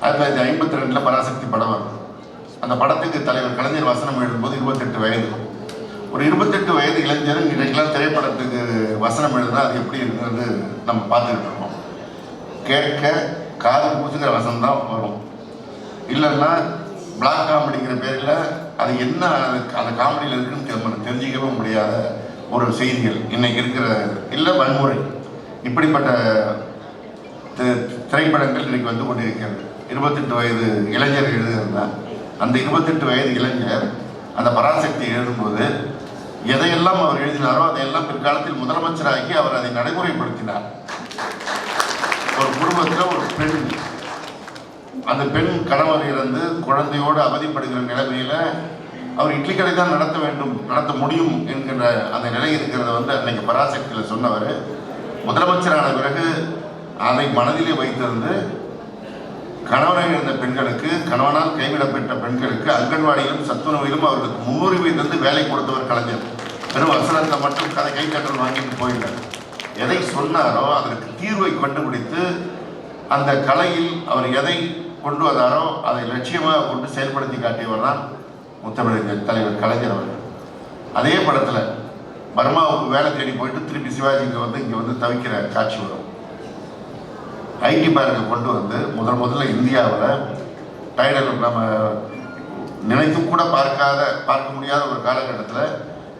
ஆயிரத்தி தொள்ளாயிரத்தி ஐம்பத்தி ரெண்டில் பராசக்தி படம் வரும் அந்த படத்துக்கு தலைவர் கலைஞர் வசனம் எழுதும்போது இருபத்தெட்டு வயது. ஒரு இருபத்தெட்டு வயது இளைஞர் இன்றைக்கெல்லாம் திரைப்படத்துக்கு வசனம் எழுதுனா அது எப்படி இருக்குங்கிறது நம்ம பார்த்துக்கிட்டு இருக்கோம். கேட்க காது பூசுகிற வசனம் தான் வரும். இல்லைன்னா பிளாக் காமெடிங்கிற பேரில் அது என்ன அந்த காமெடியில் இருக்குன்னு நம்ம தெரிஞ்சிக்கவே முடியாத ஒரு செய்திகள். இன்னைக்கு இருக்கிற இல்லை வன்முறை. இப்படிப்பட்ட தி- திரைப்படங்கள் இன்னைக்கு வந்து கொண்டிருக்கிறது. இருபத்தெட்டு வயது இளைஞர் எழுதியிருந்தார். அந்த இருபத்தெட்டு வயது இளைஞர் அந்த பராசக்தி எழுதும்போது எதையெல்லாம் அவர் எழுதினாரோ அதையெல்லாம் பிற்காலத்தில் முதலமைச்சராகி அவர் அதை நடைமுறைப்படுத்தினார். ஒரு குடும்பத்தில் ஒரு பெண். அந்த பெண் கணவர் இறந்து குழந்தையோடு அவதிப்படுகிற நிலைமையில அவர் இட்லி கடை தான் நடத்த வேண்டும் நடத்த முடியும் என்கின்ற அந்த நிலை இருக்கிறத வந்து அன்னைக்கு பராசக்தியில் சொன்னவர். முதலமைச்சரான பிறகு அதை மனதிலே வைத்திருந்து கணவனாக இருந்த பெண்களுக்கு கணவனால் கைவிடப்பட்ட பெண்களுக்கு அங்கன்வாடியிலும் சத்துணவிலும் அவர்களுக்கு முன்னுரிமை தந்து வேலை கொடுத்தவர் கலைஞர். வெறும் வசனத்தை மட்டும் கதை கை கட்டல் வாங்கிட்டு போயிடல எதை சொன்னாரோ அதற்கு தீர்வை கண்டுபிடித்து அந்த கலையில் அவர் எதை கொண்டு வந்தாரோ அதை லட்சியமாக கொண்டு செயல்படுத்தி காட்டியவர் தான் முத்தமிழர் தலைவர் கலைஞர் அவர்கள். அதே படத்தில் பர்மாவுக்கு வேலை தேடி போயிட்டு திருப்பி சிவாஜிக்கு வந்து இங்கே வந்து தவிக்கிற காட்சி வரும். ஐடி பார்க்கை கொண்டு வந்து முதல் முதல்ல இந்தியாவில் டைடல் நம்ம நினைத்து கூட பார்க்காத பார்க்க முடியாத ஒரு காலகட்டத்தில்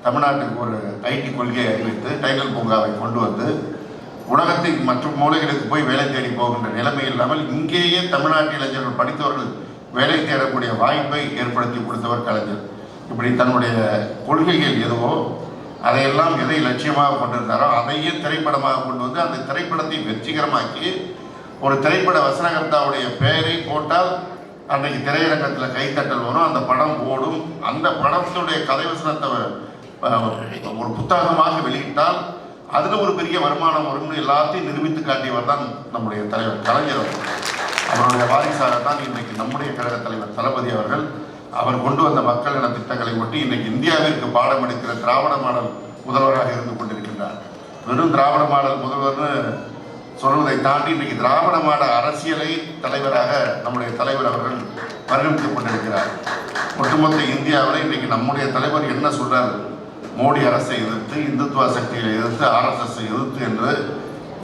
தமிழ்நாட்டுக்கு ஒரு ஐடி கொள்கையை அறிவித்து டைடல் பூங்காவை கொண்டு வந்து உலகத்தின் மற்ற மூலைகளுக்கு போய் வேலை தேடி போகின்ற நிலைமை இல்லாமல் இங்கேயே தமிழ்நாட்டு இளைஞர்கள் படித்தவர்கள் வேலை தேடக்கூடிய வாய்ப்பை ஏற்படுத்தி கொடுத்தவர் கலைஞர். இப்படி தன்னுடைய கொள்கைகள் எதுவோ அதையெல்லாம் எதை லட்சியமாக கொண்டிருந்தாரோ அதையே திரைப்படமாக கொண்டு வந்து அந்த திரைப்படத்தை வெற்றிகரமாக்கி ஒரு திரைப்பட வசனகர்த்தாவுடைய பெயரை போட்டால் அன்றைக்கு திரையரங்கத்தில் கைத்தட்டல் வரும். அந்த படம் ஓடும். அந்த படத்தினுடைய கதை வசனத்தை ஒரு புத்தகமாக வெளியிட்டால் அதில் ஒரு பெரிய வருமானம் வரும்னு எல்லாத்தையும் நிரூபித்து காட்டியவர் தான் நம்முடைய தலைவர் கலைஞர் அவர்கள். அவருடைய வாரிசாக தான் இன்றைக்கு நம்முடைய கழக தலைவர் தளபதி அவர்கள். அவர் கொண்டு வந்த மக்கள் நல திட்டங்களை ஒட்டி இன்றைக்கு இந்தியாவிற்கு பாடம் எடுக்கிற திராவிட மாடல் முதல்வராக இருந்து கொண்டிருக்கின்றார். வெறும் திராவிட மாடல் முதல்வர்னு சொல்வதை தாண்டி இன்றைக்கு திராவிட அரசியலை தலைவராக நம்முடைய தலைவர் அவர்கள் பரிணமித்துக் கொண்டிருக்கிறார் ஒட்டுமொத்த இந்தியாவில் இன்றைக்கு நம்முடைய தலைவர் என்ன சொல்கிறார் மோடி அரசை எதிர்த்து இந்துத்துவ சக்தியை எதிர்த்து ஆர்எஸ்எஸ் எதிர்த்து என்று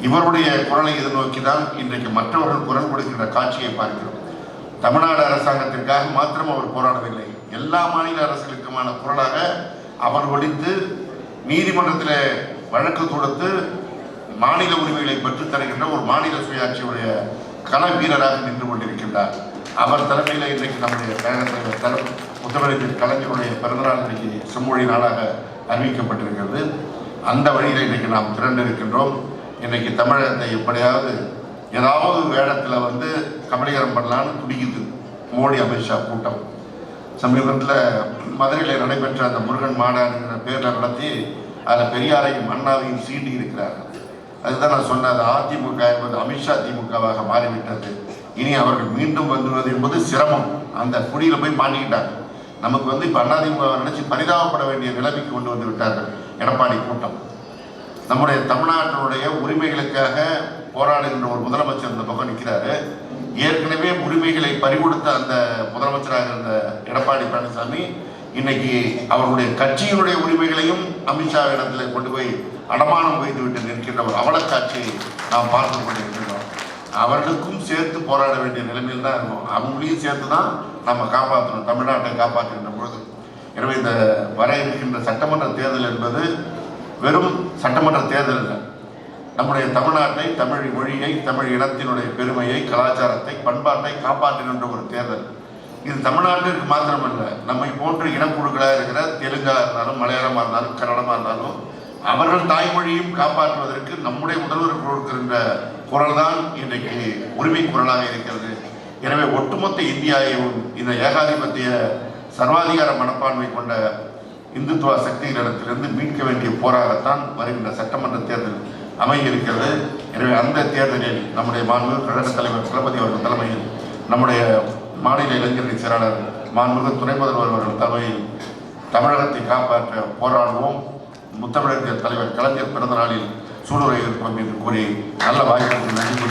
இவருடைய குரலை எதிர்நோக்கி தான் இன்றைக்கு மற்றவர்கள் குரல் கொடுக்கின்ற காட்சியை பார்க்கிறோம். தமிழ்நாடு அரசாங்கத்திற்காக மாத்திரம் அவர் போராடவில்லை. எல்லா மாநில அரசுகளுக்குமான குரலாக அவர் ஒழித்து நீதிமன்றத்தில் வழக்கு தொடுத்து மாநில உரிமைகளை பெற்றுத் தருகின்ற ஒரு மாநில சுயாட்சியுடைய கள வீரராக நின்று கொண்டிருக்கின்றார். அவர் தலைமையில் இன்றைக்கு நம்முடைய கழகத்தில் தலை முதலமைச்சர் கலைஞருடைய பிறந்தநாள் இன்றைக்கு செம்மொழி நாளாக அறிவிக்கப்பட்டிருக்கிறது. அந்த வழியில் இன்றைக்கு நாம் திரண்டிருக்கின்றோம். இன்றைக்கு தமிழகத்தை எப்படியாவது ஏதாவது வேடத்தில் வந்து கபலீகரம் பண்ணலான்னு துடிக்குது மோடி அமித்ஷா கூட்டம். சமீபத்தில் மதுரையில் நடைபெற்ற அந்த முருகன் மாநாடுங்கிற பேரில் நடத்தி அதில் பெரியாரையும் அண்ணாவையும் சீண்டி இருக்கிறார்கள். அதுதான் நான் சொன்னேன் அதிமுக என்பது அமித்ஷா திமுகவாக மாறிவிட்டது. இனி அவர்கள் மீண்டும் வந்துவது என்பது சிரமம். அந்த குடியில் போய் மாட்டிக்கிட்டாங்க. நமக்கு வந்து இப்போ அதிமுக நினைச்சு பரிதாபப்பட வேண்டிய நிலைமைக்கு கொண்டு வந்து விட்டார்கள். எடப்பாடி கூட்டம். நம்முடைய தமிழ்நாட்டினுடைய உரிமைகளுக்காக போராடுகின்ற ஒரு முதலமைச்சர் இந்த பக்கம் நிற்கிறாரு ஏற்கனவே உரிமைகளை பறிகொடுத்த அந்த முதலமைச்சராக இருந்த எடப்பாடி பழனிசாமி இன்னைக்கு அவர்களுடைய கட்சியினுடைய உரிமைகளையும் அமித்ஷா இடத்துல கொண்டு போய் அடமானம் வைத்து விட்டு நிற்கின்ற ஒரு அவலக்காட்சியை நாம் பார்த்து கொண்டிருக்கின்றோம். அவர்களுக்கும் சேர்த்து போராட வேண்டிய நிலைமையில் தான் இருக்கும். அவங்களையும் சேர்த்து தான் நம்ம காப்பாற்றணும் தமிழ்நாட்டை காப்பாற்றுகின்ற பொழுது. எனவே இந்த வர இருக்கின்ற சட்டமன்ற தேர்தல் என்பது வெறும் சட்டமன்ற தேர்தல் இல்லை நம்முடைய தமிழ்நாட்டை தமிழ் மொழியை தமிழ் இனத்தினுடைய பெருமையை கலாச்சாரத்தை பண்பாட்டை காப்பாற்றுகின்ற ஒரு தேர்தல். இது தமிழ்நாட்டிற்கு மாத்திரமல்ல நம்மை போன்ற இனக்குழுக்களாக இருக்கிற தெலுங்கா இருந்தாலும் மலையாளமாக இருந்தாலும் கன்னடமாக இருந்தாலும் அவர்கள் தாய்மொழியும் காப்பாற்றுவதற்கு நம்முடைய முதல்வர் கொடுக்கின்ற குரல் தான் இன்றைக்கு உரிமை குரலாக இருக்கிறது. எனவே ஒட்டுமொத்த இந்தியாவையும் இந்த ஏகாதிபத்திய சர்வாதிகார மனப்பான்மை கொண்ட இந்துத்துவ சக்திகளிடத்திலிருந்து மீட்க வேண்டிய போராகத்தான் வருகின்ற சட்டமன்ற தேர்தல் அமைய இருக்கிறது எனவே அந்த தேர்தலில் நம்முடைய மாண்பு கழக தலைவர் தளபதி அவர்கள் தலைமையில் நம்முடைய மாநில இளைஞரணி செயலாளர் மாண்புமிகு துணை முதல்வர் அவர்கள் தலைமையில் தமிழகத்தை காப்பாற்ற போராடுவோம். முத்தமிழர் தலைவர் கலைஞர் பிறந்த நாளில் சூடுரை இருப்போம் என்று கூறி நல்ல வாய்ப்பு நன்றி